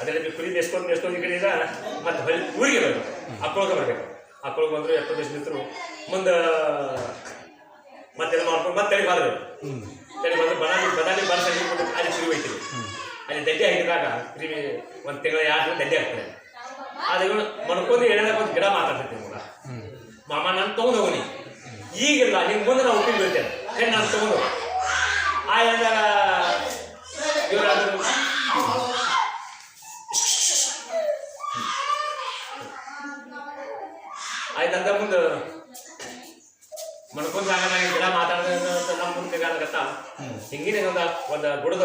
ಅದರಲ್ಲಿ ಕುರಿ ನೆಸ್ಕೊಂಡು ನೆಸ್ಕೊಂಡು ಈ ಕಡೆಯಿಂದ ಮತ್ತೆ ಬರೀ ಊರಿಗೆ ಬರಬೇಕು ಅಕ್ಕೊಳಗೆ ಬರಬೇಕು. ಅಕ್ಕೊಳಗೆ ಬಂದರು ಎಪ್ಪತ್ತು ದಿವಸ ನಿಂತರು ಮುಂದೆ ಮತ್ತೆಲ್ಲ ಮಾಡ್ಕೊಂಡು ಮತ್ತೆ ತಲೆ ಬಾರಬೇಕು ತಲೆ ಬಂದು ಬದಾಮಿ ಬದಾಮಿ ಬಾರ ಅಲ್ಲಿ ಶುರು ಹೋಯ್ತೀವಿ ಅಲ್ಲಿ ದಡ್ಡೆ ಹಾಕಿದಾಗ ಕ್ರಿಮಿ ಒಂದು ತಿಂಗಳ ಎರಡು ದಡ್ಡೆ ಹಾಕ್ತಾರೆ. ಅದು ಮನ್ಕೊಂಡು ಹೇಳೋದಾಗ ಒಂದು ಗಿಡ ಮಾತಾಡ್ತಿರ್ತೀನಿ ಕೂಡ. ಮಾಮ ನಾನು ತೊಗೊಂಡು ಹೋಗಿ ಈಗಿಲ್ಲ ನಿಮ್ಗೆ ಮುಂದೆ ನಾವು ಉಪ್ಪಿಗೆ ಬೀಳ್ತೇನೆ. ಹೆಣ್ಣು ನಾನು ತೊಗೊಂಡು ಆ ಹೇಳಿದಾಗ ಇವರು ಆಯ್ತಂದ ಮುಂದೆ ಮಣ್ಕೊಂಡ್ ಜಾಗ ಗಿಡ ಮಾತಾಡ್ದ ಮುಂದೆ ಆಗತ್ತ ಹಿಂಗಿನ ಒಂದು ಒಂದು ಗುಡದ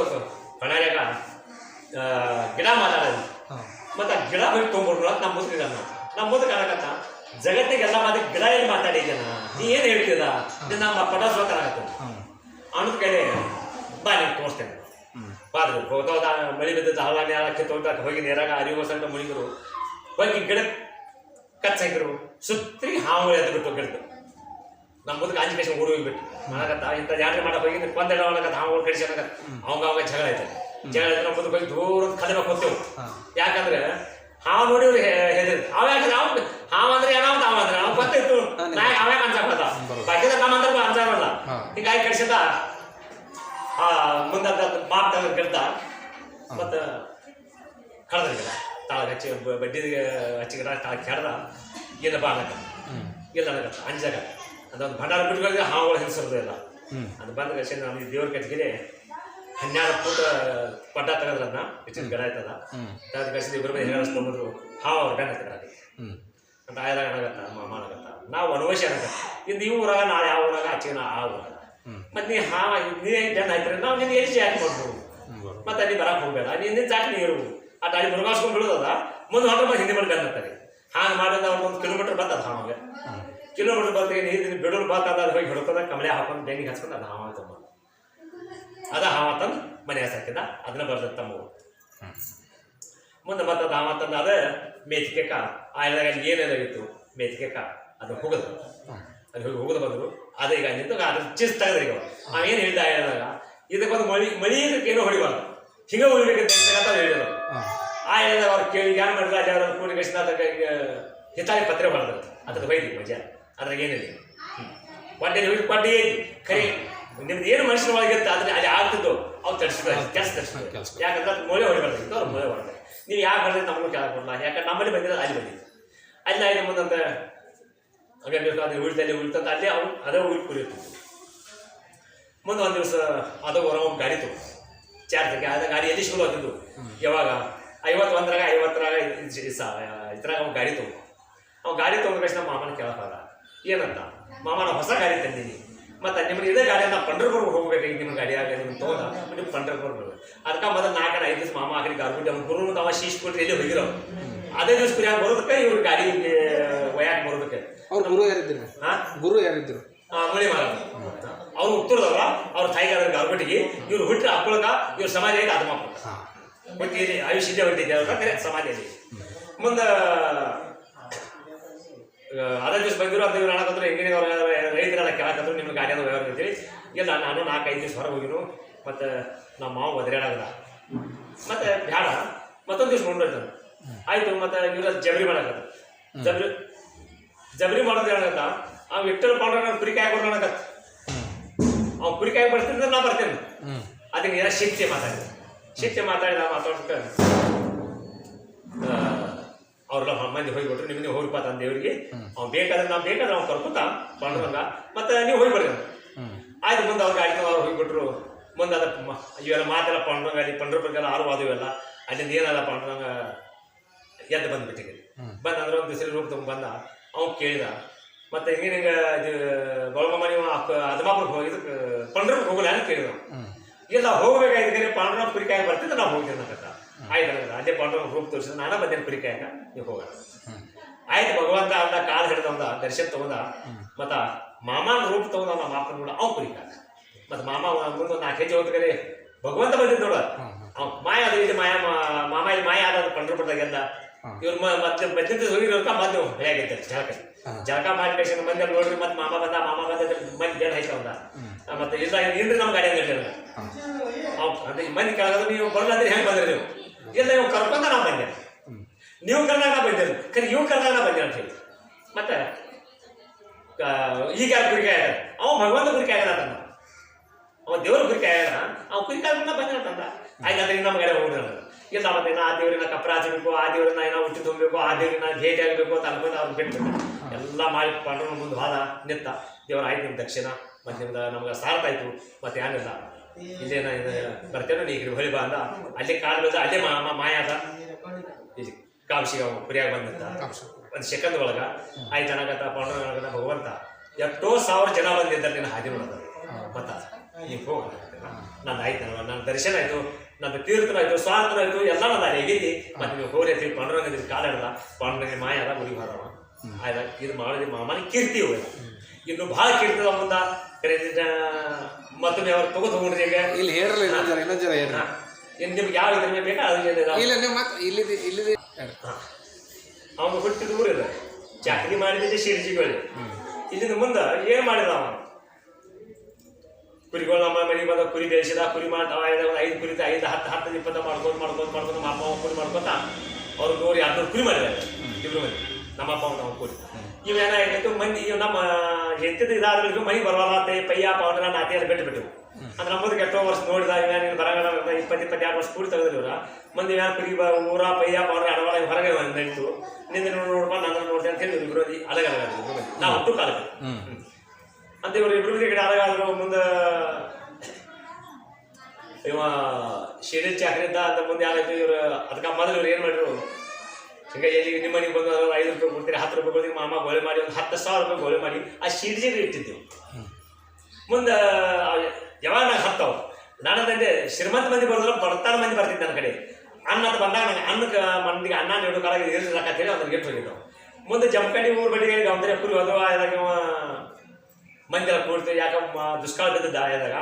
ಕಣಾರ್ಯಾಗ ಗಿಡ ಮಾತಾಡೋದು ಮತ್ತೆ ಗಿಡ ಹೋಗಿ ಅಂತ ನಮ್ಮ ಮುಂದೆ ನಮ್ಮ ಮುಂದೆ ಕಾಣಕತ್ತ ಜಗತ್ತಿಗೆಲ್ಲ ಮಾತು ಗಿಡ ಏನು ನೀ ಏನು ಹೇಳ್ತಿದ ಇದು ನಮ್ಮ ಪಟಾಸ್ ಕಾಣಕತ್ತ ಅನ್ನೋದ್ ಕಡೆ ಬಾ ನಿಮ್ಗೆ ತೋರಿಸ್ತೇನೆ. ಬಾದ್ರು ಹೋಗೋದ ಮಳಿ ಬಿದ್ದದ ಹಳ್ಳಾಣಿ ಹಾಕಿ ತೊಗೊಂಡ ಹೋಗಿ ನೇರಾಗ ಅರಿವು ಸಂಕ ಮುಳಿದ್ರು ಹೋಗಿ ಗಿಡ ಕಚ್ಚ ಸುತ್ತಿ ಹಾವು ಎದ್ದು ಬಿಟ್ಟು ನಮ್ಮ ಮುಂದಕ್ಕೆ ಆಂಜಿ ಊರು ಓಡಿ ಹೋಗ್ಬಿಟ್ಟು ಮಾಡಕತ್ತ ಇಂಥ ಜಾತ್ರೆ ಮಾಡಕ್ ಹೋಗಿ ಕೊಂದೆಡ ಕಡಿಸಿ ಅನ್ನಕತ್ತ? ಅವಂಗ ಅವಾಗ ಜಗಳ ಆಯ್ತು ಜಗಳ ಆಯ್ತು ನಮ್ಮ ಮುಂದಕ್ಕೆ ಹೋಗಿ ದೂರ ಕಲಿಬೇಕು ಹೋಗ್ತೇವೆ ಯಾಕಂದ್ರೆ ಹಾವು ನೋಡಿ ಹೆದರ್ ಅವ ಯಾಕಂದ್ರೆ ಅವ್ ಹಾವು ಅಂದ್ರೆ ಏನೋ ಅಂತ ಅವ ಅಂದ್ರೆ ಅವ್ ಗೊತ್ತಿತ್ತು. ನಾ ಅವೇ ಅನ್ಸಕತ್ತ ಬಾಕಿದ ಕಾಮ ಅಂದ್ರೆ ಅನ್ಸಲ್ಲ ಹಿಂಗಾಗಿ ಕಡಿಸಿದ ಆ ಮುಂದೆ ಮಾಪ್ ತಗ ಗಿಡ್ದ ಮತ್ತು ತಾಳ ಹಚ್ಚಿ ಬಡ್ಡಿ ಹಚ್ಚಿ ಗಿಡ ತಾಳ ಕೆಡ್ದ. ಬಾ ಅನ್ನಕ ಇಲ್ಲ ಅನ್ನಕ ಅಂಜಾಗ ಅದೊಂದು ಭಂಡಾರ ಬಿಟ್ಕೊಳ್ಳಿ ಹಾವುಗಳು ಹಿಂಸರ್ದು ಇಲ್ಲ. ಅದು ಬಂದ ಕಷ್ಟ ನಾನು ದೇವ್ರ ಕಟ್ಟಿಗೆ ಹನ್ನೆರಡು ಫೂಟ್ ಪಡ್ಡ ತೆಗೆದ್ರನ್ನ ಹೆಚ್ಚಿನ ಗಿಡ ಆಯ್ತದ. ಅದ್ರ ಕಷ್ಟ ಇಬ್ಬರು ಮೇಲೆ ಬಂದ್ರು ಹಾವು ಅವ್ರ ಗಂಡ ಹತ್ತಿರ ಅಂತ ಆಯ್ದಾಗ ಅಣಗತ್ತ ಮಾಡಕತ್ತ ನಾವು ಅನುವಶಿ ಅನಗತ್ತ. ಇಂದ ಈ ಊರಾಗ, ನಾಳೆ ಯಾವ ಊರಾಗ, ಆಚೆ ನಾ ಆ ಊರಾಗ. ಮತ್ತೆ ನೀ ಹಾ ನೀ ಜನ ಆಯ್ತಾರೆ, ನಾವು ನಿನ್ನ ಎಲ್ಲಿ ಯಾಕೆ ಮಾಡ್ಬೋದು? ಮತ್ತೆ ಅಲ್ಲಿ ಬರಕ್ ಹೋಗ್ಬೇಡ ಅಲ್ಲಿ ಹಿಂದಿನ ಜಾತಿ ನೀರು ಆ ದಾರಿ ಮುರುಗಾಸ್ಕೊಂಡು ಬಿಡೋದದ ಮುಂದೆ ಮತ್ತೆ ಹಿಂದೆ ಮಾಡಿ ಗಂಡ ಹಾಗೆ ಮಾಡಿದ ಅವ್ರು ಒಂದು ಕಿಲೋಮೀಟರ್ ಬರ್ತದ ಹಾವಾಗ ಕಿಲೋಮೀಟರ್ ಬಂದ್ರೆ ನೀರಿನ ಬಿಡೋರು ಬಾತ್ ಅದ ಹೋಗಿ ಹಿಡ್ಕೊಂಡ ಕಮಲೆ ಹಾಕೊಂಡು ಬೆನ್ನಿಗೆ ಹಚ್ಕೊಂಡು ಅದು ಹಾವ ತಮ್ಮ ಅದ ಹಾವ ತಂದು ಮನೆ ಹಸಕ್ಕಿದ ಅದನ್ನ ಬರ್ದ ತಮ್ಮ ಮುಂದೆ ಮತ್ತೆ ಅದು ಹಾವ ತಂದು ಅದ ಕಾ ಆಯ್ದಾಗ ಅಲ್ಲಿ ಏನೇನಾಗಿತ್ತು ಕಾ ಅದು ಹೋಗದು ಅಲ್ಲಿ ಹೋಗಿ ಹೋಗದು ಬಂದರು. ಅದೇ ಈಗ ನಿಂತು ಅದ್ರ ಚಿಸ್ ತೆಗೆದ್ರಿ ಈಗ ಅವ ಏನು ಹೇಳ್ದ ಹೇಳಿದಾಗ ಇದಕ್ಕೊಂದು ಮಳಿ ಮಳಿ ಇದಕ್ಕೆ ಏನೋ ಹೊಡಿಬಾರ್ದು. ಹಿಂಗೆ ಹೊಡಿಬೇಕಂತ ಅಂತ ಹೇಳಿದ್ರು ಆ ಹೇಳಿದಾಗ ಅವ್ರು ಕೇಳಿ ಯಾರು ಮಾಡಿದ್ರೆ? ಅಲ್ಲಿ ಅವ್ರ ಕೂಡಿ ಕಳಿಸಿದ ಅದಕ್ಕೆ ಹಿತಾಳಿ ಪತ್ರ ಬರ್ತದೆ ಅದಕ್ಕೆ ಬೈದಿ ಮಜಾ. ಅದ್ರಾಗ ಏನಿಲ್ಲ ಕೊಡ್ಡೆ ಹೋಗಿ ಕೊಡ್ಡೆ ಐತಿ ಕರಿ. ನಿಮ್ದು ಏನು ಮನುಷ್ಯನ ಒಳಗೆ ಇರುತ್ತೆ ಅದ್ರ ಅಲ್ಲಿ ಆಗ್ತಿದ್ದು ಅವ್ರು ತರಿಸ್ಬೇಕು ಕೆಲಸ ತರಿಸ್ಬೇಕು. ಯಾಕಂದ್ರೆ ಅದು ಮೊಳೆ ಹೊಡಿಬಾರ್ದು ಅವ್ರು ಮೂಲೆ ಹೊಡ್ತಾರೆ ನೀವು ಯಾಕೆ ಬಂದ್ರೆ ನಮಗೂ ಕೆಳಗೆ ಕೊಡಲ್ಲ ಯಾಕಂದ್ರೆ ನಮ್ಮಲ್ಲಿ ಬಂದಿರೋದು ಅಲ್ಲಿ ಬಂದಿದ್ದು. ಅಲ್ಲಿ ಆಯ್ತು ಮುಂದಂತ ಹಾಗೆ ಅದು ಉಳಿತಲ್ಲಿ ಉಳಿತಂತ ಅಲ್ಲೇ ಅವ್ರು ಅದೇ ಉಳಿ ಕುರಿತು ಮುಂದೆ ಒಂದು ದಿವಸ ಅದು ಹೊರ ಒಂದು ಗಾಡಿ ತಗೋ ಚಾರ್ ಅದೇ ಗಾಡಿ ಎಲ್ಲಿ ಶುರು ಆಗ್ತಿದ್ದು ಯಾವಾಗ? ಐವತ್ತು ಒಂದರಾಗ ಐವತ್ತರಾಗ ಇದ್ರಾಗ ಅವ್ನು ಗಾಡಿ ತಗೋ ಅವ್ನು ಗಾಡಿ ತಗೊಂಡ ತಕ್ಷಣ ಮಾಮನ ಕೇಳಕ್ಕಾಗ ಏನಂತ? ಮಾಮ ನಾ ಹೊಸ ಗಾಡಿ ತಂದೀನಿ ಮತ್ತೆ ನಿಮಗೆ ಇದೇ ಗಾಡಿ ನಾ ಪಂಡ್ರಪುರ ಹೋಗ್ಬೇಕು ಈಗ ನಿಮ್ಮ ಗಾಡಿ ಆಗಲಿ ನಿಮ್ಗೆ ತೋದ ನಿಮ್ಗೆ ಪಂಡ್ರಪುರ್ ಬರ್ಬೇಕು ಅದಕ್ಕೆ ಮೊದಲು ನಾಲ್ಕು ಐದು ದಿವಸ ಮಾಮ ಆಗಲಿ ಗಾರ್ಬಿಟ್ಟು ಅವ್ನು ಗುರು ಅವ ಶೀಶ್ ಕೊಟ್ಟು ಎಲ್ಲಿ ಹೋಗಿರೋ? ಅದೇ ದಿವಸ ಕುರಿಯಾಗ ಬರೋದಕ್ಕೆ ಇವ್ರ ಗಾಡಿ ಒಯ್ಯಾಕ ಬರೋದಕ್ಕೆ. ಅವ್ರ ಗುರು ಯಾರಿದ್ರು? ಹಾ ಗುರು ಯಾರಿದ್ರು? ಮಳಿ ಮಾರ ಅವ್ರು ಉತ್ತರದವ್ರ ಅವ್ರ ತಾಯಿಗಾರ ಗಾರ್ಬಿಟ್ಟಿಗೆ ಇವ್ರು ಹುಟ್ಟಿ ಹಾಕೊಳಕ ಇವ್ರ ಸಮಾಜ ಐತೆ ಅದು ಬಟ್ ಹುಟ್ಟಿ ಆಯುಷ್ ಇದ್ದೇ ಹೊಟ್ಟಿದ್ದೆ ಅವ್ರ ಕರೆ ಸಮಾಜದಲ್ಲಿ ಮುಂದೆ ಅದೇ ದಿವಸ ಬಂದಿರೋ ಅರ್ಧ ಇವ್ರು ಹೇಳಕಂದ್ರೆ ಹೆಂಗಿನ ಅವ್ರ ರೈತರೆಲ್ಲ ಕೇಳಕಂದ್ರು ನಿಮ್ಗೆ ಗಾಡಿ ಅದು ವ್ಯವಹಾರ ಐತಿ ಇಲ್ಲ ನಾನು ನಾಲ್ಕೈದು ದಿವಸ ಹೊರಗೆ ಹೋಗಿನು ಮತ್ತು ನಮ್ಮ ಮಾವ ಒದರಾಡದ ಮತ್ತೆ ಬ್ಯಾಡ ಮತ್ತೊಂದು ದಿವಸ ನೋಡ್ರಿ ಆಯ್ತು ಮತ್ತೆ ಇವ್ರ ಜಬರಿ ಮಾಡಕತ್ತ ಜಬರಿ ಜಬರಿ ಮಾಡೋದು ಹೇಳಕತ್ತ ಆ ವಿಕ್ಟರ್ ಪೌಡರ್ ನಾನು ಕುರಿಕಾಯಿ ಕೊಡೋಣ ಅನ್ನಕತ್ತ ಅವ್ನು ಕುರಿಕಾಯಿ ಬರ್ತಿದ್ರೆ ನಾ ಬರ್ತೇನೆ. ಅದಕ್ಕೆ ಏನೋ ಶಿಕ್ಷೆ ಮಾತಾಡಿದ ಶಿಕ್ಷೆ ಮಾತಾಡಿದ ಮಾತಾಡ್ಬೇಕು ಅವ್ರೆಲ್ಲ ಮಂದಿ ಹೋಗ್ಬಿಟ್ರು ನಿಮಗೆ ಹೋಗ್ರಿಪ್ಪ ಅಂತ ದೇವರಿಗೆ. ಅವ್ನು ಬೇಕಾದ್ರೆ ನಾವು ಬೇಕಾದ್ರೆ ಅವ್ನು ಕರ್ಕೊತ ಪಾಂಡುರಂಗ ಮತ್ತೆ ನೀವು ಹೋಗಿ ಬಿಡ್ರಿ ಆಯ್ತು ಮುಂದೆ ಅವ್ರಿಗೆ ಆಯ್ತು ಅವ್ರು ಹೋಗ್ಬಿಟ್ರು. ಮುಂದೆ ಅದ ಇವೆಲ್ಲ ಮಾತೆಲ್ಲ ಪಾಂಡುರಂಗ ಅಲ್ಲಿ ಪಂಡ್ರಪುರಕ್ಕೆಲ್ಲ ಆರು ಅದುವೆಲ್ಲ ಅಲ್ಲಿಂದ ಏನಲ್ಲ ಪಾಂಡುರಂಗ ಎದ್ದು ಬಂದ್ಬಿಟ್ಟಿಗೆ ಬಂದ ಅಂದ್ರೆ ಒಂದು ದಿವಸ ರೂಪ ತಗೊಂಡ್ ಬಂದ. ಅವ್ನು ಕೇಳಿದ. ಮತ್ತೆ ಹಿಂಗೆ ಹಿಂಗೆ ಇದು ಗೊಳಗಮ್ಮ ನೀವು ಅದಮಾಪುರಕ್ಕೆ ಹೋಗಿ ಪಂಡ್ರಕ್ಕೆ ಹೋಗಲ್ಲ ಅಂತ ಕೇಳಿದ. ಇಲ್ಲ ಹೋಗ್ಬೇಕಾಯ್ತು ಪಾಂಡುರಂಗ ಕುರಿಕಾಯಿ ಬರ್ತಿದ್ರೆ ನಾವು ಹೋಗ್ತೀವಿ ಅನ್ನಕತ್ತ ಆಯ್ತು ಅಲ್ಲೇ ಪಾಂಡವ ರೂಪ ತೋರಿಸಿದ ನಾನು ಮತ್ತೆ ಕುರಿಕಾಯಕ ನೀವು ಹೋಗ ಆಯ್ತು ಭಗವಂತ ಅಂದ ಕಾಲು ಹಿಡಿದವಂದ ದರ್ಶನ ತಗೊಂಡ ಮತ್ತ ಮಾಮನ ರೂಪ ತಗೊಂಡ ನಮ್ಮ ಮಾಪನ ಕೂಡ ಅವ್ನು ಕುರಿಕಾಕ ಮತ್ತೆ ಮಾಮ ಮುಂದೆ ನಾಲ್ಕು ಹೆಜ್ಜೆ ಹೋಗ್ತಾರೆ ಭಗವಂತ ಬಂದಿದ್ದು ನೋಡ. ಅವ್ ಮಾಯ ಅದು ಇಲ್ಲಿ ಮಾಯ ಮಾಮ ಇಲ್ಲಿ ಮಾಯ ಆದ ಪಂಡ್ರಪುರದಾಗ ಗೆದ್ದ ಇವ್ರ ಮತ್ತೆ ಮಧ್ಯದ ಹೋಗಿರೋರ್ಕ ಬಂದು ಹೇಗೈತೆ ಜಳಕ. ಜಳಕ ಮಾಡಿ ಕಳ್ಸಿದ ಮಂದಿ ನೋಡ್ರಿ ಮತ್ತೆ ಮಾಮ ಬಂದ ಮಾಮ ಬಂದ ಮಂದಿ ಜನ ಹಾಯ್ತವಂದ ಮತ್ತೆ ಇಲ್ಲ ಇಲ್ರಿ ನಮ್ಮ ಗಾಡಿ ಅಂದ್ರೆ ಅವ್ ಮಂದಿ ಕೆಳಗದ ನೀವು ಬರ್ಲಾದ್ರೆ ಹೆಂಗೆ ಬಂದ್ರಿ ನೀವು? ಇಲ್ಲ ಇವ್ ಕರ್ಕೊಂಡ ನಾವು ನೀವು ಕರ್ನಾಟಕ ಬಂದಿರು ಖರೆ ಇವ್ ಕರ್ನಾಟಕ ಬಂದಿರ ಅಂತ ಹೇಳಿ. ಮತ್ತೆ ಈಗ ಯಾರು ಕುರಿಕೆ ಆಗ್ಯಾರ ಅವ ಭಗವಂತ ಕುರಿಕೆ ಆಗ್ಯಾರ ಅವ ದೇವ್ರ ಕುರಿಕೆ ಆಗ್ಯಾರ ಅವ ಕಡೆ ಹೋಗ್ರಿ ಅಂತ ಇಲ್ಲ, ಮತ್ತೆ ಆ ದೇವ್ರನ್ನ ಹಚ್ಚಬೇಕು ಆ ದೇವ್ರನ್ನ ಏನೋ ಹುಟ್ಟಿ ತುಂಬಬೇಕು, ಆ ದೇವ್ರನ್ನ ಭೇಟಿ ಆಗಬೇಕು ಅಂತ ಅನ್ಕೊಂಡು ಅವ್ರು ಬಿಟ್ಟು ಎಲ್ಲ ಮಾಡಿ ಪಾಂಡವನ ಮುಂದೆ ಹೋದ ನಿತ್ತ ದೇವ್ರ ಆಯ್ತು ನಿಮ್ಮ ದಕ್ಷಿಣ. ಮತ್ತೆ ನಿಮ್ದು ನಮ್ಗೆ ಸಾರ್ಥ ಆಯ್ತು. ಮತ್ತೆ ಏನಿಲ್ಲ ಇಲ್ಲೇನ ಬರ್ತೇನೋ ಬರ್ತೇನೆ ನೀ ಹೊಳಿ ಬಾ ಅಂದ. ಅಲ್ಲೇ ಕಾಲು ಬೆಳೆದ ಅಲ್ಲೇ ಮಾಯ ಅದ. ಇಲ್ಲಿ ಕಾಬ್ಸಿಗೆ ಅವ ಕುರಿಯಾಗ ಬಂದಿದ್ದ. ಒಂದು ಸೆಕೆಂಡ್ ಒಳಗ ಆಯ್ತು ಅನ್ನಕತ್ತ ಪಾಂಡವನ ಭಗವಂತ ಎಷ್ಟೋ ಸಾವಿರ ಜನ ಬಂದಿದ್ದಾರೆ ನಿನ್ನ ಹಾದಿ ನೋಡೋದು ಮತ್ತ ನೀವು ಹೋಗ ನಂದು ಆಯ್ತು ನನ್ನ ದರ್ಶನ ಆಯ್ತು ನನ್ನ ತೀರ್ಥನ ಆಯ್ತು ಸ್ವಾರ್ಥನ ಆಯ್ತು ಎಲ್ಲ ನನ್ನ ಹೇಗಿದ್ದಿ? ಮತ್ತೆ ನೀವು ಹೋಗ್ರಿ ಅಂತ ಪಾಂಡುರಂಗ ಕಾಲ ಹಿಡ್ದ ಪಾಂಡುರಂಗ ಮಾಯ ಅದ ಮುಗಿ ಹೋದವ. ಆಯ್ತಾ? ಇದು ಮಾಡಿದ ಮಾಮನ ಕೀರ್ತಿ ಹೋಗ ಇನ್ನು ಭಾಳ ಕೀರ್ತಿ ಅಂತ ಮುಂದ. ಕರೆ ಮತ್ತೊಮ್ಮೆ ಅವ್ರು ತಗೋ ತಗೊಂಡ್ರಿ ಈಗ. ಇಲ್ಲಿ ಹೇಳ್ರಲ್ಲ ಇನ್ನೊಂದ್ ಜರ ಇನ್ನೊಂದ್ ಜರ ಹೇಳ್ರಿ ಇನ್ನು ನಿಮ್ಗೆ ಯಾವ ಇದ್ರ ಮೇಲೆ ಬೇಕಾ ಅದ್ರ ಇಲ್ಲ ನೀವು ಮತ್ತೆ ಇಲ್ಲಿದೆ ಇಲ್ಲಿದೆ. ಅವನು ಹುಟ್ಟಿದ ಊರಿದ ಚಾಕರಿ ಮಾಡಿದ ಶಿರ್ಜಿಗಳು. ಇಲ್ಲಿಂದ ಮುಂದೆ ಏನು ಮಾಡಿದ ಅವ ಕುರಿಗಳು ನಮ್ಮ ಮನೆಗೆ ಬಂದ ಕುರಿ ದೇಶದ ಕುರಿ ಮಾಡ್ತಾವ ಒಂದು ಐದು ಕುರಿ ಐದು ಹತ್ತು ಹತ್ತು ಇಪ್ಪತ್ತ ಮಾಡ್ಕೊಂಡು ಮಾಡ್ಕೊಂಡು ಮಾಡ್ಕೊಂಡು ನಮ್ಮ ಅಪ್ಪ ಕುರಿ ಮಾಡ್ಕೊತ ಅವ್ರು ನೋಡಿ ಎರಡ್ನೂರು ಕುರಿ ಮಾಡಿದ್ದಾರೆ. ಇಬ್ರು ಮಂದಿ ನಮ್ಮ ಅಪ್ಪ ನಾವು ಕುರಿ. ಇವೇನಾಗಿತ್ತು ಮಂದಿ ಇವ್ ನಮ್ಮ ಹೆತ್ತಿದ ಇದಾದ್ರೂ ಮನಿ ಬರವಲ್ಲ ಅಂತ ಪಯ್ಯ ಪೌಂಡ್ರ ನಾತಿ ಎಲ್ಲ ಬಿಟ್ಟು ಬಿಟ್ಟು ಅಂದ್ರೆ ನಮ್ಮದು ಕೆಟ್ಟ ವರ್ಷ ನೋಡಿದ ಇವೇನು ಬರಗಾಲ ಇಪ್ಪತ್ತು ಇಪ್ಪತ್ತೆರಡು ವರ್ಷ ಕೂಡಿ ತೆಗೆದ್ರು ಇವ್ರ. ಮಂದಿ ಯಾರು ಕುರಿ ಊರ ಪಯ್ಯ ಪೌಂಡ್ರ ಅಡವಾಳ ಹೊರಗೆ ನಡೀತು ನಿಂದ ನೋಡ್ಕೊಂಡು ನನ್ನ ನೋಡಿ ಅಂತ ಹೇಳಿ ವಿರೋಧಿ ಅಲಗ ಅಲಗ ನಾವು ಒಟ್ಟು ಕಾಲಕ್ಕೆ. ಅಂತ ಇವರು ಇಬ್ರು ಕಡೆ ಅಲಗಾದ್ರು ಮುಂದೆ ಇವ ಶಿರಿ ಚಾಕ್ರಿಂದ ಅಂತ ಮುಂದೆ ಯಾರಾಯ್ತು ಇವರು ಅದಕ್ಕೆ ಮೊದಲು ಇವ್ರು ಏನು ಮಾಡಿದ್ರು ಈಗ ಎಲ್ಲಿ ನಿಮ್ಮ ಮನೆಗೆ ಬಂದು ಅವ್ರು ಐದು ರೂಪಾಯಿ ಕೊಡ್ತೀರಿ, ಹತ್ತು ರೂಪಾಯಿ ಕೊಡ್ತೀವಿ ಮಾಮ ಗೋಳೆ ಮಾಡಿ, ಒಂದು ಹತ್ತು ಸಾವಿರ ರೂಪಾಯಿ ಗೋಳೆ ಮಾಡಿ, ಆ ಶಿರ್ಜಿಗೆ ಇಟ್ಟಿದ್ದೆವು. ಮುಂದೆ ಯಾವಾಗ ನಂಗೆ ಹತ್ತವು ನಾನು ಶ್ರೀಮಂತ ಮಂದಿ ಬರೋದ್ರ ಬರ್ತಾರ ಮಂದಿ ಬರ್ತಿದ್ದೆ ನನ್ನ ಕಡೆ. ಅನ್ನ ಅಂತ ಬಂದಾಗ ನನಗೆ ಅನ್ನಕ್ಕೆ ಮಂದಿಗೆ ಅನ್ನ ನೀಡೋ ಕಾಲ ಇರಲಿಲ್ಲ ಅಂತೇಳಿ ಅವ್ನಿಗೆ ಇಟ್ಟು ಹೋಗಿದ್ದವು ಮುಂದೆ ಜಮಖಂಡಿ ಊರು ಬಡಿಗೆ ಪುರಿ ಕುರಿ ಹೋದವ ಆದಾಗ ಇವ ಮಂದಿ ಎಲ್ಲ ಕೂಡ್ತೀವಿ ಯಾಕ ದುಷ್ಕಾಲದ ದುಷ್ಕಾಲ ಬಿದ್ದದ ಆದಾಗ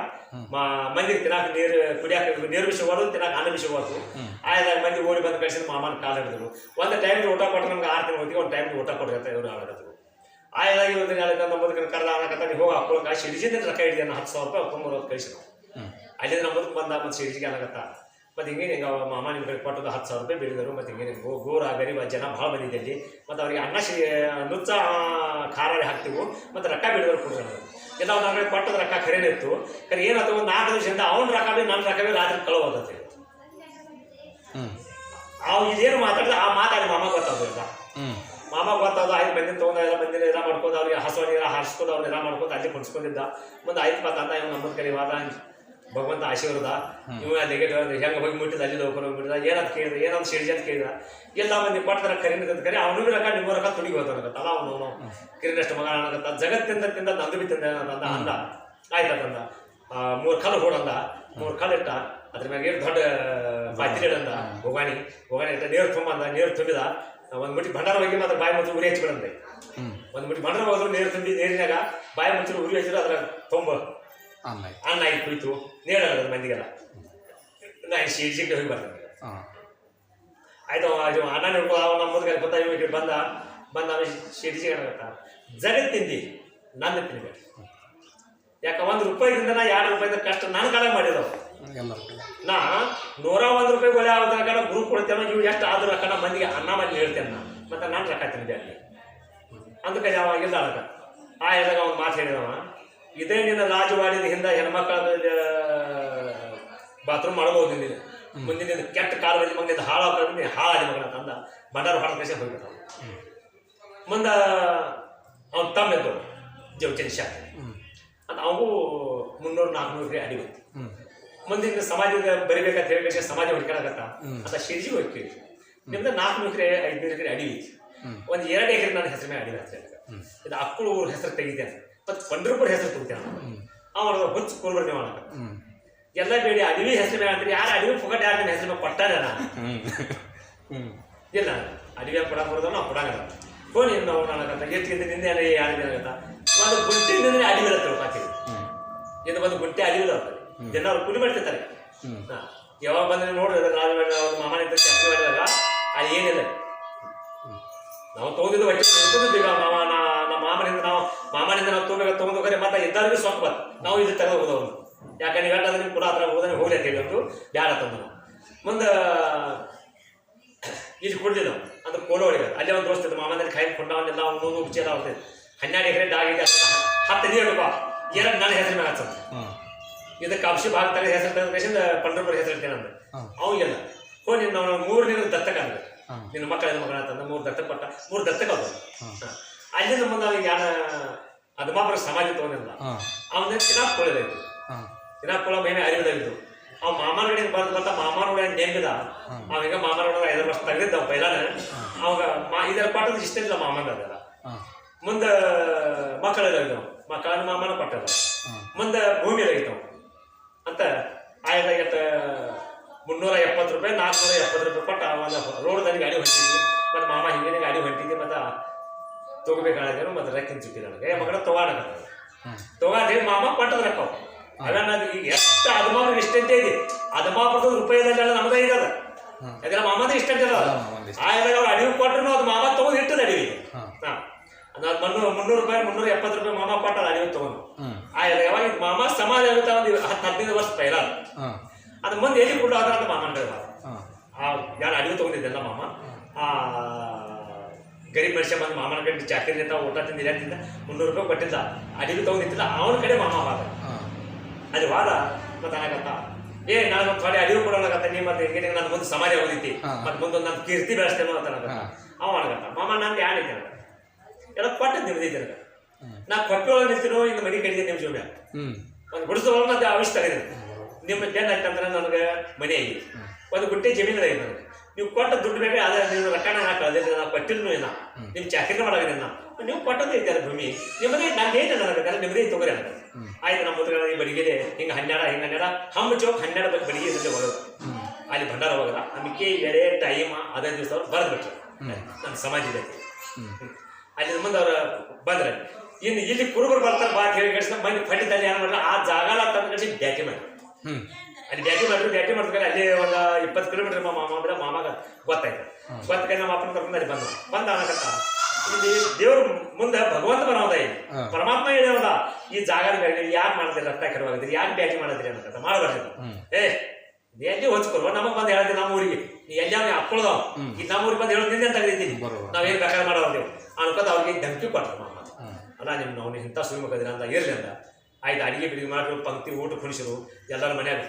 ಮಂದಿರ ತಿನ್ನಾಕ ನೀರು ಕುಡಿಯಾಕ ನೀರು ಬಿಸಿ ತಿನ್ನಾಕ ಅನ್ನ ಬಿಸಿ ಆದಾಗ ಮಂದಿ ಓಡಿ ಬಂದು ಕಳಿಸಿದ ಮಾಮನ ಕಾಲ ಹಿಡಿದ್ರು. ಒಂದು ಟೈಮ್ ಊಟ ಕೊಟ್ಟರೆ ನಮ್ಗೆ ಆರು ತಿಂಗಳು ಹೋಗಿ ಒಂದು ಟೈಮ್ ಊಟ ಕೊಡ್ರಿ ಇವ್ರು ಆಡಕತ್ರು ಆಯಾದಾಗ ಇವತ್ತು ನಾಳೆ ನಮ್ಮದು ಕರೆದ ಅನ್ನಕತ್ತ ನೀವು ಹೋಗಿ ಹಾಕೊಳಕ ಶಿಡಿಜಿಂದ ರೊಕ್ಕ ಹಿಡಿದ ಹತ್ತು ಸಾವಿರ ರೂಪಾಯಿ ಹಾಕೊಂಬರೋದು ಕಳಿಸಿದ್ರು. ಅಲ್ಲಿಂದ ನಮ್ಮದು ಬಂದ ಮತ್ತು ಶಿಡಿಜಿಗೆ ಅನ್ನಕತ್ತ ಮತ್ತು ಹಿಂಗೇನು ಹಿಂಗೆ ಅವ ಮಾಮ ನಿಮ್ಮ ಕಡೆ ಕೊಟ್ಟದ್ದು ಹತ್ತು ಸಾವಿರ ರೂಪಾಯಿ ಬೆಳೆದರು ಮತ್ತು ಹಿಂಗೆ ಗೋ ಗೋರ ಗರೀಬ ಜನ ಭಾಳ ಬಂದಿದೆ ಅಲ್ಲಿ ಮತ್ತು ಅವ್ರಿಗೆ ಅನ್ನ ಶಿ ನುಚ್ಚ ಖಾರ ಹಾಕ್ತಿವು. ಮತ್ತು ರೊಕ್ಕ ಬಿಡಿದ್ರು ಕೊಡ್ತಾರೆ ಎಲ್ಲ ಅವ್ನ ಕಡೆ ಕೊಟ್ಟದ ರೊಕ್ಕ ಖರೇನೆ ಇತ್ತು. ಖರೆ ಏನಾಯ್ತು ಒಂದು ನಾಲ್ಕು ದಿವಸದಿಂದ ಅವ್ನ ರೊಕ್ಕ ಬಿ ನನ್ನ ರೊಕ್ಕ ಬಿ ರಾತ್ರಿ ಕಳು ಹೋದತ್ತೆ ಹ್ಮ್. ಅವ್ ಇದೇನು ಮಾತಾಡಿದ್ರೆ ಆ ಮಾತಾಡಿ ಮಾಮ ಗೊತ್ತಾಗೋದಿಲ್ಲ ಮಾಮ ಗೊತ್ತಾದ ಐದು ಮಂದಿನ ತೊಗೊಂಡ ಎಲ್ಲ ಮಂದಿನ ಎಲ್ಲ ಮಾಡ್ಕೊಂಡು ಅವ್ರಿಗೆ ಹಸುವ ನೀರ ಹಾರಿಸ್ಕೊಂಡು ಅವ್ರನ್ನೆಲ್ಲ ಮಾಡ್ಕೊಂಡು ಅಲ್ಲಿ ಕುಣಿಸ್ಕೊಂಡಿದ್ದ ಮುಂದೆ ಆಯ್ತು ಪತ್ತ ಅಂತ ಇವ್ ನಮ್ಮ ಕಡೆ ವಾದ ಭಗವಂತ ಆಶೀರ್ವಾದ. ಇವ ಅಲ್ಲಿಗೆ ಹೆಂಗೆ ಹೋಗಿ ಮುಟ್ಟಿದ ಅಲ್ಲಿ ಹೋಗಿ ಮುಟ್ಟಿದ ಏನಂತ ಕೇಳಿದ ಏನಂತ ಶಿಡ್ಜಿ ಅಂತ ಕೇಳಿದ. ಎಲ್ಲ ಮಂದಿ ಕೊಟ್ಟರ ಅಂತ ಕರಿ ಅವನು ರಕ ರೊಕ್ಕ ನಿಮ್ಮ ರೊಕ್ಕ ತುಡಿಗೆ ಹೋಗ್ತಾನಕತ್ತಲ್ಲ ಅವನು ಅವನು. ಕಿರಿನಷ್ಟು ಮಗ ಅನ್ನಕತ್ತ ಜಗತ್ತಿಂದ ತಿಂದ ನಂದು ಬಿ ತಿಂದ ಅಂದ ಅಂದ. ಆಯ್ತಂದ ಮೂರು ಕಲ್ಲು ಹೋಡಂದ ಮೂರು ಕಲ್ಲು ಇಟ್ಟ. ಅದ್ರ ಮ್ಯಾಗ ಏನು ದೊಡ್ಡ ಪಾತ್ರೆ ಇಡಂದ ಹೋಗಾಣಿ ಹೋಗಾಣಿ ಇಟ್ಟ ನೀರು ತುಂಬಂದ ನೀರು ತುಂಬಿದ. ಒಂದು ಮುಟ್ಟಿ ಭಂಡಾರ ಹೋಗಿ ಮಾತ್ರ ಬಾಯಿ ಮುಚ್ಚಿ ಉರಿ ಹಚ್ಬಿಡಂದೆ ಹ್ಮ್. ಒಂದು ಮುಟ್ಟಿ ಭಂಡಾರ ಹೋದ್ರು ನೀರು ತುಂಬಿ ನೀರಿನಾಗ ಬಾಯಿ ಮುಚ್ಚಿ ಉರಿ ಹಚ್ಚಿದ್ರೆ ಅದ್ರ ತುಂಬ. ಅನ್ನ ಆಗಿ ಕುಳಿತು ನೀಡಲ್ಲ ಮಂದಿಗೆಲ್ಲ. ನಾ ಶೀರ್ಜಿಗೆ ಹೋಗಿ ಬರ್ತೀನಿ. ಹಾಂ. ಆಯ್ತು ಅನ್ನ ನೋಡ್ಕೊ ನಮ್ಮ ಮುಂದೆ ಗೊತ್ತಾ ಇವಾಗ ಬಂದ ಬಂದ ಅವ ಶೀರ್ಜಿಗೆ ತಿಂದಿ ಜಗತ್ತಿಂದಿ ನನ್ನ ತಿನ್ಬೇಕು ಯಾಕ ಒಂದು ರೂಪಾಯಿದಿಂದ ನಾ ಎರಡು ರೂಪಾಯಿಂದ ಕಷ್ಟ ನಾನು ಕಾಲ ಮಾಡಿದವು. ನಾ ನೂರ ಒಂದು ರೂಪಾಯಿ ಒಳ್ಳೆ ಆಗುತ್ತೆ ಕಣ ಗುರು ಕೊಡ್ತೇನೆ ಇವು ಎಷ್ಟು ಆದ್ರೂ ಕಣ ಮಂದಿಗೆ ಅನ್ನ ಮಾಡಿ ಹೇಳ್ತೇನೆ ನಾ. ಮತ್ತೆ ನಾನು ರೊಕ್ಕ ತಿಂದೆ ಅಲ್ಲಿ ಅದಕ್ಕೆ ಯಾವ ಇಲ್ಲ ಅದಕ್ಕೆ ಆ ಎಲ್ಲ ಒಂದು ಮಾತು ಹೇಳಿದವ. ಇದೇ ನಿನ್ನ ಮಾಡಿದ ಹಿಂದೆ ಹೆಣ್ಮಕ್ಳ ಬಾತ್ರೂಮ್ ಮಾಡಬಹುದು ನೀನು. ಮುಂದಿನ ನಿನ್ನ ಕೆಟ್ಟ ಕಾಲದಲ್ಲಿ ಮಗನಿಂದ ಹಾಳಾಗ ನೀನು ಹಾಳಾಗಿ ಮಗನ ತಂದ. ಬಂಡಾರ ಹೊಡೆದ ಕಳಿಸಿ ಹೋಗ್ಬಿಟ್ಟ ಮುಂದೆ ಅವ್ನು ತಮ್ಮ ಇದ್ದವ್ರು ಜವಚನ್ ಹ್ಮ್. ಅಂತ ಅವಗೂ ಮುನ್ನೂರು ನಾಲ್ಕುನೂರು ಅಡಿ ಬಂತು. ಮುಂದಿನ ಸಮಾಜದ ಬರಿಬೇಕಂತ ಹೇಳಿ ಸಮಾಜ ಹೊಡ್ಕೊಳಕತ್ತ. ಅಂತ ಶಿರ್ಜಿ ಹೋಗಿ ನಿಮ್ದ ನಾಲ್ಕು ಎಕರೆ ಐದುನೂರು ಎಕರೆ ಅಡಿ ಐತಿ. ಒಂದು ಎರಡು ಎಕರೆ ನನ್ನ ಹೆಸರು ಮೇಲೆ ಅಡಿ ಅಂತ. ಇದು ಅಕ್ಕಳು ಊರ ಹೆಸರು ತೆಗಿತೇನೆ. ಮತ್ತು ಪಂಡ್ರಪುರ ಹೆಸರು ಕೊಡ್ತೇವೆ ಅವನ ಹುಚ್ಚು ಮಾಡಕ ಹ್ಮ್. ಎಲ್ಲ ಬೇಡಿ ಅಡವಿ ಹೆಸರು ಬೇಡ ಅಂದ್ರೆ ಯಾರು ಅಡವಿ ಪುಗಟ್ ಯಾರು ಹೆಸರು ಮೇಲೆ ಕೊಟ್ಟಾರ ಇಲ್ಲ ಅಡವಿ ಕೊಡಕ್ಕೆ ಬರೋದು ನಾವು ಕೊಡಂಗಿಲ್ಲ. ಫೋನ್ ಏನು ನಾವು ಎಷ್ಟಿಂದ ನಿಂದೆ ಯಾರು ಆಗತ್ತ ಒಂದು ಗುಂಟಿನಿಂದ ಅಡವಿ ಇರುತ್ತೆ ತಿಳ್ಕೊತೀವಿ ಇದು ಒಂದು ಗುಂಟೆ ಅಡವಿ ಇರುತ್ತೆ ಜನ ಅವ್ರು ಕುಲಿ ಮಾಡ್ತಿರ್ತಾರೆ. ಯಾವಾಗ ಬಂದ್ರೆ ನೋಡ್ರಿ ಅವ್ರ ಮಾಮನ ಇದ್ದ ಚಕ್ರ ಮಾಡಿದಾಗ ಅಲ್ಲಿ ಏನಿಲ್ಲ. ನಾವು ತೊಗೊಂಡಿದ್ದು ಈಗ ಮಾಮ ನಾ- ಮಾಮನಿಂದ ನಾವು ಮಾಮನಿಂದ ನಾವು ತೊಗೊಂಡು ತೊಗೊಂಡು ಹೋಗ್ರೆ ಮತ್ತೆ ಸ್ವಲ್ಪ ಸೊಕ್ಕ ಬತ್ ನಾವು ಇದು ತೆಗೆದು ಹೋದವ್ರು ಯಾಕಂದ್ರೆ ಇವೆಲ್ಲ ನಿಮ್ಗೆ ಕೂಡ ಹತ್ರ ಹೋದ್ರೆ ಹೋಗ್ಲಿ ಅಂತ ಹೇಳಿದ್ರು. ಬ್ಯಾಡ ತಂದು ನಾವು ಮುಂದೆ ಇಲ್ಲಿ ಕೊಡ್ಲಿಲ್ಲ ಅಂದ್ರೆ ಕೋಲೋಳಿಗೆ ಅಲ್ಲೇ ಒಂದು ದೋಸ್ತ ಇದ್ದ ಮಾಮನಲ್ಲಿ ಕಾಯಿ ಕೊಂಡವನ್ನೆಲ್ಲ ಅವನು ಉಚ್ಚಿ ಎಲ್ಲ ಹೋಗ್ತದೆ ಹನ್ನೆರಡು ಎಕರೆ ಡಾಗಿದೆ ಹತ್ತು ನೀರು ಬಾ ಎರಡು ನನ್ನ ಹೆಸರು ಮೇಲೆ ಹಚ್ಚಂತ ಹಾಂ ಇದಕ್ಕೆ ಅಂಶ ಭಾಗ ತಗ ಹೆಸರು ತಂದ ಪಂಡ್ರಪುರ ಹೆಸರು ಇರ್ತೇನೆ ಅಂದ್ರೆ ಅವಂಗೆಲ್ಲ ಹೋ ನಿನ್ನ ಮೂರು ನೀನು ದತ್ತಕ ಅಂದ್ರೆ ನಿನ್ನ ಮಕ್ಕಳ ಮಗಳ ಅಂತಂದ ಮೂರು ದತ್ತಕ ಕೊಟ್ಟ ಮೂರು ದತ್ತಕ ಅದ ಹಾಂ ನಮ್ಮ ಯಾರ ಅವ್ನಿಗೆ ಅದಮಾಪುರ ಸಮಾಜ ತಗೊಂಡಿಲ್ಲ. ಅವನ ಚಿನಾಪ್ ಕೊಳಿದಾಯ್ತು ಚಿನಾಪ್ ಕೊಳ ಮೇಲೆ ಅರಿವಿದಾಗಿತ್ತು ಅವ್ ಮಾಮಾರ ಕಡೆ ಬಂದ್ ಬಂತ ಮಾಮನ ಕೂಡ ನೆಂಬಿದ ಅವಾಗ ಮಾಮಾರ ಕೂಡ ಐದು ವರ್ಷ ತೆಗೆದಿದ್ದ ಪೈಲಾನ. ಅವಾಗ ಇದರ ಪಾಠದ ಇಷ್ಟ ಇಲ್ಲ ಮಾಮನ ಮುಂದ ಮಕ್ಕಳಿದಾಗಿದ್ದವು ಮಕ್ಕಳನ್ನ ಮಾಮನ ಕೊಟ್ಟದ ಹಾಂ. ಮುಂದೆ ಭೂಮಿ ಆಗಿತ್ತು ಅಂತ ಆಯ್ತಾಗತ್ತ ಮುನ್ನೂರ ಎಪ್ಪತ್ತು ರೂಪಾಯಿ ನಾಲ್ಕುನೂರ ಎಪ್ಪತ್ತು ರೂಪಾಯಿ ಕೊಟ್ಟು ರೋಡ್ ರೋಡ್ದಲ್ಲಿ ಗಾಡಿ ಹೊಂಟಿದ್ವಿ. ಮತ್ತು ಮಾಮ ಹಿಂಗೇನೆ ಗಾಡಿ ಹೊಂಟಿದ್ವಿ. ಮತ್ತು ತಗೋಬೇಕಾದ್ರೆ ಮತ್ತೆ ರೆಕ್ಕಿನ ಚುಟ್ಟಿ ನನಗೆ. ಏ ಮಗಳ ತಗೋಣಕತ್ತ ಹಾಂ ತಗೋರಿ ಮಾಮ ಪಟ್ಟದ ರೊಕ್ಕ ಅವೆಲ್ಲ ಈಗ ಎಷ್ಟು ಅದಮಾಪುರ ಇಷ್ಟಂತೆ ಇದೆ. ಅದಮಾಪುರದ ರೂಪಾಯಿದಲ್ಲ ನಮ್ದ ಇದೆ ಹಾಂ ಅದೆಲ್ಲ ಮಾಮದ ಇಷ್ಟಂತೆ ಅದ. ಅಲ್ಲ ಆ ಎಲ್ಲ ಅವ್ರು ಅಡಿಗೆ ಕೊಟ್ಟರು ಅದು ಮಾಮ ತಗೊಂಡು ಇಟ್ಟದ ಅಡಿಗೆ ಹಾಂ. ಅದು ಮುನ್ನೂರು ಮುನ್ನೂರು ರೂಪಾಯಿ ಮುನ್ನೂರ ಎಪ್ಪತ್ತು ರೂಪಾಯಿ ಮಾಮ ಕೊಟ್ಟದ ಅಡಿಗೆ ತಗೊಂಡು. ಆ ಆ ಯಾವಾಗ ಮಾಮ ಸಮಾಜ ಆಗುತ್ತೆ ಒಂದು ಹತ್ತು ಹದಿನೈದು ವರ್ಷ ಪೈಲ ಅದು. ಮುಂದೆ ಎಲ್ಲಿ ಕೊಡು ಅದ್ರ ಅಂತ ಬಾರ. ಆ ಯಾರು ಅಡಿಗೆ ತಗೊಂಡಿದ್ದೆಲ್ಲ ಮಾಮ. ಆ ಗರೀಬ್ ಮನುಷ್ಯ ಬಂದು ಮಾಮನ ಕಡೆ ಚಾಕರಿ ಅಂತ ಊಟ ತಿಂದಿಲ್ಲ ತಿಂದ ಮುನ್ನೂರು ರೂಪಾಯಿ ಕೊಟ್ಟಿದ್ದ. ಅಡಿಗೆ ನಿಂತಿಲ್ಲ ಅವನ ಕಡೆ ಮಾಮ ವಾದ ಅದು ಅಲ್ಲಿ ವಾದ. ಮತ್ತೆ ಅನ್ನಕತ್ತ ಏ ನಾನು ಒಂದು ಥೋಡೆ ಅಡಿಗೆ ಕೊಡೋಣಗತ್ತ ನೀ ಮತ್ತೆ ಹಿಂಗೆ ನನ್ನ ಮುಂದೆ ಸಮಾಜ ಓದಿತಿ. ಮತ್ತೆ ಮುಂದೆ ಒಂದು ನನ್ನ ಕೀರ್ತಿ ಬೆಳೆಸ್ತೇನೋ ಅಂತ ನನಗೆ. ಅವ ಅನ್ನಕತ್ತ ಮಾಮ ನಾನು ಯಾರಿದ್ದೆ ನನಗೆ? ಎಲ್ಲ ಕೊಟ್ಟದ್ದು ನಿಮ್ದಿದ್ದೆ ನನಗೆ. ನಾ ಕೊಟ್ಟೊಳಗೆ ನಿಂತಿನೋ ಇನ್ನು ಮಡಿ ಕಡಿದೆ ನಿಮ್ಮ ಜೀವನ. ಒಂದು ಗುಡಿಸೋಳಗೆ ಅಂತ ಆವಿಷ್ ತೆಗೆದಿದೆ ನಿಮ್ಮ ಜನ ಅಂತಂದ್ರೆ ನನಗೆ ಮನೆ ಆಗಿದೆ ಒಂದು ಗುಟ್ಟಿ ಜಮೀನು ಇದೆ ನನಗೆ. ನೀವು ಕೊಟ್ಟ ದುಡ್ಡು ಬೇಕಾದ್ರೆ ಅದೇ ನೀವು ರಕ್ಷಣೆ ಹಾಕಲ್ಲ ನಾನು ಕೊಟ್ಟಿರ್ನು ಇಲ್ಲ. ನಿಮ್ಮ ಚಾಕರಿ ಮಾಡೋದಿಲ್ಲ ಇಲ್ಲ ನೀವು ಕೊಟ್ಟದ್ದು ಇರ್ತಾರೆ ಭೂಮಿ. ನಿಮ್ಮದೇ ನಾನು ಏನು ಅದೆಲ್ಲ ನಿಮ್ಮದೇ ತಗೋರಿ ಅಂತ ಆಯ್ತು ನಮ್ಮ ಮುದ್ರಗಳ ಈ ಬಡಿಗೆದೆ ಹಿಂಗೆ ಹನ್ನೆರಡ ಹಿಂಗೆ ಹನ್ನೆರಡು ಹಮ್ಮ ಚೌಕ್ ಹನ್ನೆರಡು ಬಗ್ಗೆ ಬಡಿಗೆ ಇದ್ರೆ ಹೋಗೋದು. ಅಲ್ಲಿ ಭಂಡಾರ ಹೋಗಲ್ಲ ನಮಗೆ ಎಳೆ ಟೈಮ್ ಅದೇ ದಿವಸ ಅವ್ರು ಬರೆದ್ಬಿಟ್ರು ನಮ್ಮ ನನ್ನ ಸಮಾಜ ಇದೆ ಅಲ್ಲಿ ಮುಂದೆ ಅವ್ರು ಬಂದ್ರೆ ಇನ್ನು ಇಲ್ಲಿ ಕುರುಬರು ಬರ್ತಾರೆ ಬಾ ಕೇಳಿ ಹೇಳಿ ಮನೆ ಮಂದಿ ಏನು ಮಾಡಲ್ಲ ಆ ಜಾಗ ತಂದು ಕಳಿಸಿ ಬ್ಯಾಕಿ ಮಾಡಿ. ಅಲ್ಲಿ ಬ್ಯಾಟಿ ಮಾಡಿದ್ರು ಬ್ಯಾಟಿ ಮಾಡಿದ್ರೆ ಅಲ್ಲಿ ಒಂದು ಇಪ್ಪತ್ತು ಕಿಲೋಮೀಟರ್ ಮಾಮ ಬಿಡ ಮಾಮಾಗ ಗೊತ್ತಾಯ್ತು. ಗೊತ್ತಾಗ ನಮ್ಮ ಅಪ್ಪನ ಕರ್ಕೊಂಡು ಅಲ್ಲಿ ಬಂದ ಬಂದ ಅನ್ನಕತ್ತ ಇಲ್ಲಿ ದೇವ್ರ ಮುಂದೆ ಭಗವಂತ ಬರೋದ ಇಲ್ಲಿ. ಪರಮಾತ್ಮ ಹೇಳೋದ ಈ ಜಾಗದ ಮೇಲೆ ಯಾಕೆ ಮಾಡಿದ್ರಿ ರಕ್ತ ಕೆರವಾಗಿದ್ರಿ ಯಾಕೆ ಬ್ಯಾಟಿ ಮಾಡಿದ್ರಿ ಅನ್ನಕತ್ತ ಮಾಡಬಾರ್ದು. ಏ ಎಲ್ಲಿ ಹೊಚ್ಕೊಲ್ವ ನಮಗ್ ಬಂದು ಹೇಳ್ತೀನಿ ನಮ್ಮ ಊರಿಗೆ. ನೀ ಎಲ್ಲಿ ಅವ್ನಿಗೆ ಅಪ್ಪಳದವ್ ಈ ನಮ್ಮ ಊರಿಗೆ ಬಂದು ಹೇಳೋದ್ ನಿಂದೆ ಅಂತ ತೆಗೆದಿದ್ದೀನಿ. ನಾವೇನು ಬೇಕಾದ್ರೆ ಮಾಡೋರು ಅನ್ಕೋತ ಅವ್ರಿಗೆ ಧಮಕಿ ಕೊಟ್ರು ಮಾಮ ಅಲ್ಲ ನಿಮ್ಮ ನಾವು ಇಂಥ ಸುಳ್ಳು ಮಗದಿರ ಅಂತ ಇರಲಿ ಅಂತ. ಆಯ್ತು ಅಡಿಗೆ ಬಿಡಿಗೆ ಮಾಡ್ರು ಪಂಕ್ತಿ ಊಟ ಕುಣಿಸಿರು ಎಲ್ಲರ ಮನ್ಯಾಗ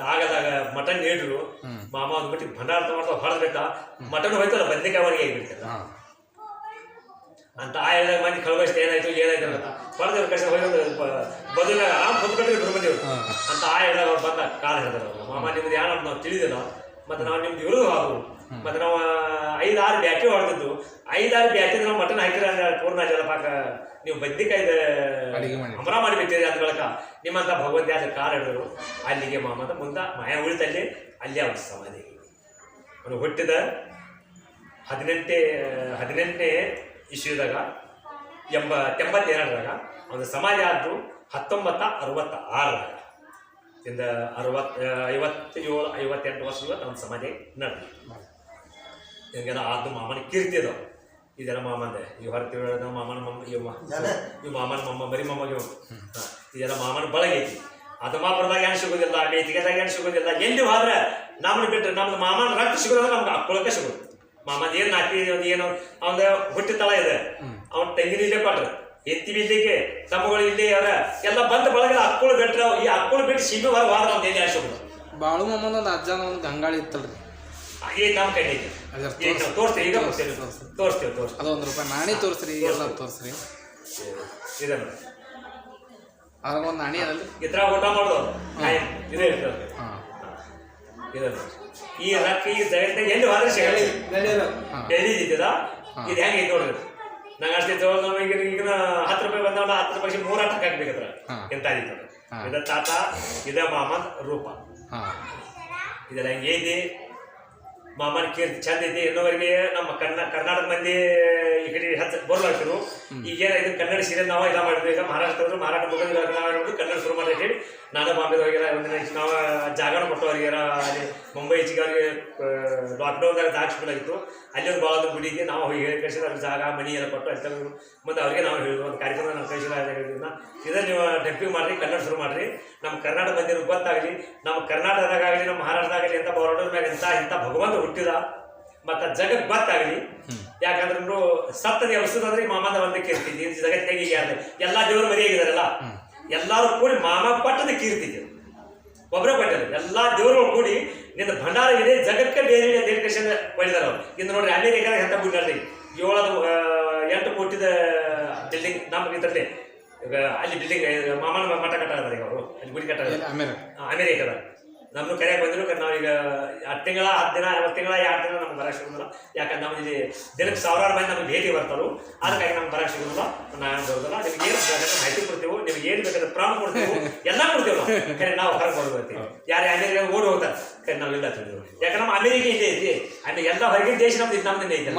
ತಾಗದಾಗ ಮಟನ್ ನೀಡ್ರು. ಮಾಮ ಅಂದ್ಬಿಟ್ಟು ಭಂಡಾರ ಮಾಡ್ತಾ ಹೊಡೆದ್ಬಿಟ್ಟ. ಮಟನ್ ಹೋಯ್ತಲ್ಲ ಬದ್ನಿಕಾಯಿ ಒಳಗೆ ಆಗಿಬಿಡ್ತಲ್ಲ ಅಂತ ಆ ಎಲ್ಲ ಮಂದಿ ಕಳ್ಬಸ್ತು ಏನಾಯ್ತು ಏನಾಯ್ತು ಅಂತ. ಹೊಡೆದ ಕಷ್ಟ ಹೋಗಿ ಬದಲ ಆರಾಮ್ ಕುತ್ಕೊಟ್ಟಿದ್ರು ಗುರುಮಂದಿವ್ರು ಹಾಂ. ಅಂತ ಆ ಎಲ್ಲ ಅವ್ರು ಬಂದ ಕಾಲ ಹೇಳಿದ್ರು. ಮಾಮ ನಿಮ್ದು ಯಾರು ನಾವು ತಿಳಿದಿಲ್ಲ. ಮತ್ತೆ ನಾವು ನಿಮ್ದು ಇವರು ಹಾಗು ಮತ್ತೆ ನಾವು ಐದಾರು ಬ್ಯಾಟಿ ಹೊಡೆದಿದ್ದು. ಐದಾರು ಬ್ಯಾಟಿ ನಾವು ಮಟನ್ ಹಾಕಿರ ಪೂರ್ಣ ಜಲಪಾಕ ನೀವು ಬದ್ನಿಕಾಯ್ದ ಮಾಡಿ. ಅಮರ ಅದ್ರ ಅಂದ ಬಳಕ. ನಿಮ್ಮಂತ ಭಗವಂತ ಯಾರು ಕಾರ್ ಹಿಡಿದ್ರು ಅಲ್ಲಿಗೆ ಮಾಮದ ಮುಂದ ಮಾಯ ಉಳಿತಲ್ಲಿ ಅಲ್ಲಿ ಅವ್ರ ಸಮಾಧಿ. ಅವನು ಹುಟ್ಟಿದ ಹದಿನೆಂಟೇ ಹದಿನೆಂಟನೇ ಇಶ್ಯೂದಾಗ ಎಂಬ ಎಂಬತ್ತೆರಡರಾಗ ಅವನ ಸಮಾಧಿ ಆದ್ದು ಹತ್ತೊಂಬತ್ತ ಅರವತ್ತ ಆರರಾಗ ಇಂದ ಅರವತ್ತ ಐವತ್ತೇಳು ಐವತ್ತೆಂಟು ವರ್ಷ ಇವತ್ತು ಅವನ ಸಮಾಧಿ ನಡೆದು ಹಿಂಗೆಲ್ಲ ಆದ್ದು ಮಾಮನ ಕೀರ್ತಿ ಅದು. ಇದೆಲ್ಲ ಮಾಮಂದೆ. ಇವ್ ತಿಳಿದ ಮಾಮನ ಮಮ್ಮ ಇವ್ ಇವ್ ಮಾಮನ ಮಮ್ಮ ಬರೀ ಮಮ್ಮ ಇವ್. ಇದೆಲ್ಲ ಮಾಮನ ಬಳಗ ಐತಿ. ಅದಮಾಪುರದಾಗ ಏನು ಸಿಗೋದಿಲ್ಲ ಬೇತಿಗೆದಾಗ ಏನು ಸಿಗೋದಿಲ್ಲ. ಎಲ್ಲಿ ಹೋದ್ರೆ ನಮ್ಮನ್ನ ಬಿಟ್ಟರೆ ನಮ್ದು ಮಾಮನ ರಕ್ತ ಸಿಗೋದ್ರೆ ನಮ್ಗೆ ಅಕ್ಕೊಳಕ್ಕೆ ಸಿಗೋದು. ಮಾಮನ್ ಏನು ನಾಟಿ ಒಂದು ಏನು ಅವನ ಹುಟ್ಟಿ ತಳ ಇದೆ ಅವನ್ ತೆಂಗಿನ ಇಲ್ಲೇ ಕೊಟ್ರು. ಎತ್ತಿ ಬಿಡ್ಲಿಕ್ಕೆ ತಮ್ಮಗಳು ಇಲ್ಲಿ ಅವರ ಎಲ್ಲ ಬಂದ ಬಳಗ ಅಕ್ಕಳು ಬಿಟ್ರೆ ಈ ಅಕ್ಕಳು ಬಿಟ್ಟು ಸೀಮೆ ಹೊರಗೆ ಹೋದ್ರೆ ಅವ್ನು ಏನೇ ಸಿಗೋದು ಬಾಳು ಮಮ್ಮನ ಅಜ್ಜನ ಒಂದು ಗಂಗಾಳಿ ಇತ್ತಲ್ರಿ. ಈಗ ನಮ್ಮ ಕೈ ತೋರಿಸ್ತೀವಿ ಈಗ ತೋರ್ಸಿ, ತೋರಿಸ್ತೀವಿ ತೋರ್ಸಿ. ತೋರಿಸ್ತೀವಿ ತೋರಿಸ್ತೀವಿ ಅದು ಒಂದು ರೂಪಾಯಿ ನಾಣಿ ತೋರಿಸ್ರಿ ಎಲ್ಲ ತೋರಿಸ್ರಿ. ಇದನ್ನು ಒಂದು ನಾಣಿ ಅದಲ್ರಿ. ಇದ್ರ ಊಟ ಮಾಡೋದು ಇದೇ ಇರ್ತದೆ ಹಾಂ. ಇದನ್ನು ಈ ರೊಕ್ಕ ಈ ಜಗತ್ತಿನಾಗ ಎಲ್ಲಿ ಹೋದ್ರೆ ಸಿಗಲ್ಲ ಹಾಂ. ಎಲ್ಲಿ ಇದು ಹೆಂಗೆ ಐತೆ ನೋಡ್ರಿ? ನಂಗೆ ಅಷ್ಟೇ ತಗೊಂಡು ನಮಗೆ ಈಗ ಹತ್ತು ರೂಪಾಯಿ ಬಂದವಲ್ಲ ಹತ್ತು ರೂಪಾಯಿ ನೂರ ಟಕ್ ಹಾಕ್ಬೇಕತ್ರ ಹಾ. ಎಂತ ಆದಿತ್ತು. ಇದ ತಾತ ಇದ ಮಾಮನ್ ರೂಪ. ಇದೆಲ್ಲ ಹೆಂಗೆ ಮಾಮನ ಕೀರ್ತಿ ಚಂದ ಐತಿ ಇನ್ನೋವರೆಗೆ ನಮ್ಮ ಕನ್ನ ಕರ್ನಾಟಕ ಮಂದಿ ಈ ಕಡೆ ಹಚ್ಚ ಬರ್ಲಾಗ್ತಿರು ಈಗ ಇದು ಕನ್ನಡ ಸೀರಿಯಲ್ ನಾವು ಇಲ್ಲ ಮಾಡಿದ್ವಿ. ಈಗ ಮಹಾರಾಷ್ಟ್ರ ಅಂದ್ರೆ ಮರಾಠ ಮುಗಿದ ನಾವು ಕನ್ನಡ ಶುರು ಮಾಡಿ ಹೇಳಿ ನಾನು ಹೋಗಿರ ಒಂದಿನ ನಾವು ಜಾಗರಣ ಕೊಟ್ಟವರಿಗೆಲ್ಲ ಅಲ್ಲಿ ಮುಂಬೈ ಹೆಚ್ಚಿಗೆ ಅವ್ರಿಗೆ ಲಾಕ್ಡೌನ್ದಾಗ ಹಾಕ್ಸ್ಬಿಡಾಗಿತ್ತು ಅಲ್ಲಿ ಒಂದು ಭಾಳ ಗುಡಿಗೆ ನಾವು ಹೋಗಿ ಹೇಳಿ ಕಳಿಸಿದ ಜಾಗ ಮನಿ ಎಲ್ಲ ಕೊಟ್ಟು ತೆಗ್ದು ಮುಂದೆ ಅವ್ರಿಗೆ ನಾವು ಹೇಳಿದ್ವಿ. ಒಂದು ಕಾರ್ಯಕ್ರಮ ನಾವು ಕಳಿಸಿದ ಇದನ್ನು ಇದನ್ನ ನೀವು ಡೆಪ್ಯೂ ಮಾಡ್ರಿ ಕನ್ನಡ ಶುರು ಮಾಡ್ರಿ. ನಮ್ಮ ಕರ್ನಾಟಕ ಬಂದಿರೋ ಗೊತ್ತಾಗಲಿ ನಮ್ಮ ಕರ್ನಾಟಕದಾಗಲಿ ನಮ್ಮ ಮಹಾರಾಷ್ಟ್ರದಾಗಲಿ ಎಂಥ ಹೋರಾಟದ ಮ್ಯಾಗ ಇಂಥ ಇಂಥ ಭಗವಂತ ಹುಟ್ಟಿದ ಮತ್ತ ಜಗತ್ ಗೊತ್ತಾಗಲಿ. ಯಾಕಂದ್ರೆ ಸತ್ತದ ಈ ಮಾಮದ ಒಂದು ಕೀರ್ತಿ. ಜಗತ್ತಿನಾಗ ಈಗ ಎಲ್ಲಾ ದೇವರು ಮರಿಯಾಗಿದಾರಲ್ಲ ಎಲ್ಲಾರು ಕೂಡಿ ಮಾಮ ಪಟ್ಟದ ಕೀರ್ತಿ ಒಬ್ಬರೇ ಪಟ್ಟದ ಎಲ್ಲಾ ದೇವರುಗಳು ಕೂಡಿ ನಿನ್ನ ಭಂಡಾರ ಇದೆ ಜಗಕ್ಕೆ ಬೇರೆ ದೇವಕೇಶನ್ ಹೊಡಿದಾರ ಅವ್ರು. ಇನ್ನು ನೋಡ್ರಿ ಅಮೆರಿಕಾದಾಗ ಎಂತ ಬಿಡ್ರಿ ಏಳದು ಎಂಟು ಕೋಟಿದ ಬಿಲ್ಡಿಂಗ್ ನಮ್ಮ ಇದರಲ್ಲಿ. ಅಲ್ಲಿ ಬಿಲ್ಡಿಂಗ್ ಮಾಮನ ಮಠ ಕಟ್ಟಾರ ಈಗ ಅವರು. ಅಲ್ಲಿ ಗುಡಿ ಕಟ್ಟಾರ ಅಮೇರಿಕಾದ ಅಮೇರಿಕ. ಅಮೆರಿಕದ ನಮ್ಮನ್ನು ಕರೆಯಾಗಿ ಬಂದ್ರು ನಾವೀಗ ಹತ್ತು ತಿಂಗಳ, ಹತ್ತು ದಿನ ಐವತ್ತು ತಿಂಗಳ ಎರಡು ದಿನ ನಮ್ಗೆ ಬರಕ್ಕೆ ಸಿಗೋದಿಲ್ಲ. ಯಾಕಂದ್ರೆ ನಾವು ಇಲ್ಲಿ ದಿನಕ್ಕೆ ಸಾವಿರಾರು ಮಂದಿ ನಮ್ಗೆ ಭೇಟಿ ಬರ್ತಾರೋ. ಅದಕ್ಕಾಗಿ ನಮ್ಗೆ ಬರಕ್ಕೆ ಸಿಗೋದಿಲ್ಲ. ನಾವು ಬರೋದಿಲ್ಲ ನಿಮ್ಗೆ ಏನು ಬೇಕಾದ್ರೆ ಮಾಹಿತಿ ಕೊಡ್ತೇವೆ, ನಿಮ್ಗೆ ಏನು ಬೇಕಾದ್ರೆ ಪ್ರಾಣ ಕೊಡ್ತೇವೆ, ಎಲ್ಲ ಕೊಡ್ತೇವೆ ನಾವು. ಕರೆ, ನಾವು ಹೊರಗೆ ಬರ್ಬೇಕು ಯಾರು ಅಮೆರಿಕ ಓಡಿ ಹೋಗ್ತಾರೆ. ಕರೆ, ನಾವು ಇಲ್ಲ ತಿಳಿದ್ರು ಯಾಕಂದ್ರೆ ನಮ್ಮ ಅಮೆರಿಕ ಇದೆ ಐತಿ ಆಮೇಲೆ ಎಲ್ಲ ಹೊರಗಿನ ದೇಶ ನಮ್ದು ನಮ್ದು ಐತೆ